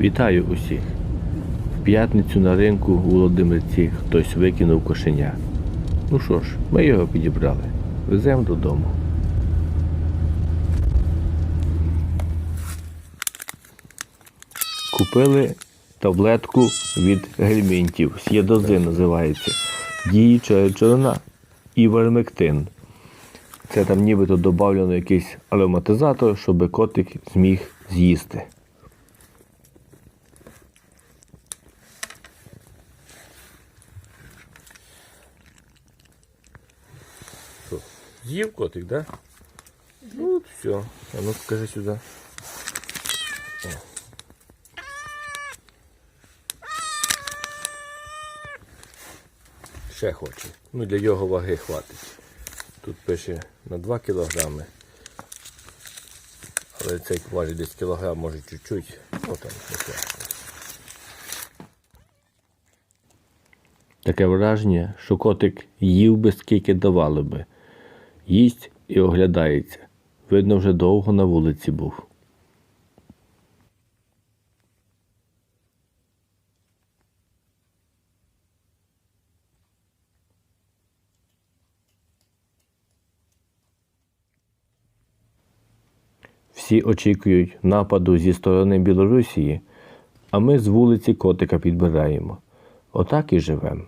Вітаю усіх! В п'ятницю на ринку у Володимирці хтось викинув кошеня. Ну що ж, ми його підібрали. Веземо додому. Купили таблетку від гельмінтів. С'єдозин називається. Діюча речовина івермектин. Це там нібито додавлено якийсь ароматизатор, щоб котик зміг з'їсти. З'їв котик, да? Ну от все. А ну покажи сюди. О. Ще хоче. Ну для його ваги хватить. Тут пише на 2 кілограми. Але цей важить десь кілограм, може чуть-чуть. Отам. Таке враження, що котик їв би скільки давали би. Їсть і оглядається. Видно, вже довго на вулиці був. Всі очікують нападу зі сторони Білорусії, а ми з вулиці котика підбираємо. Отак і живемо.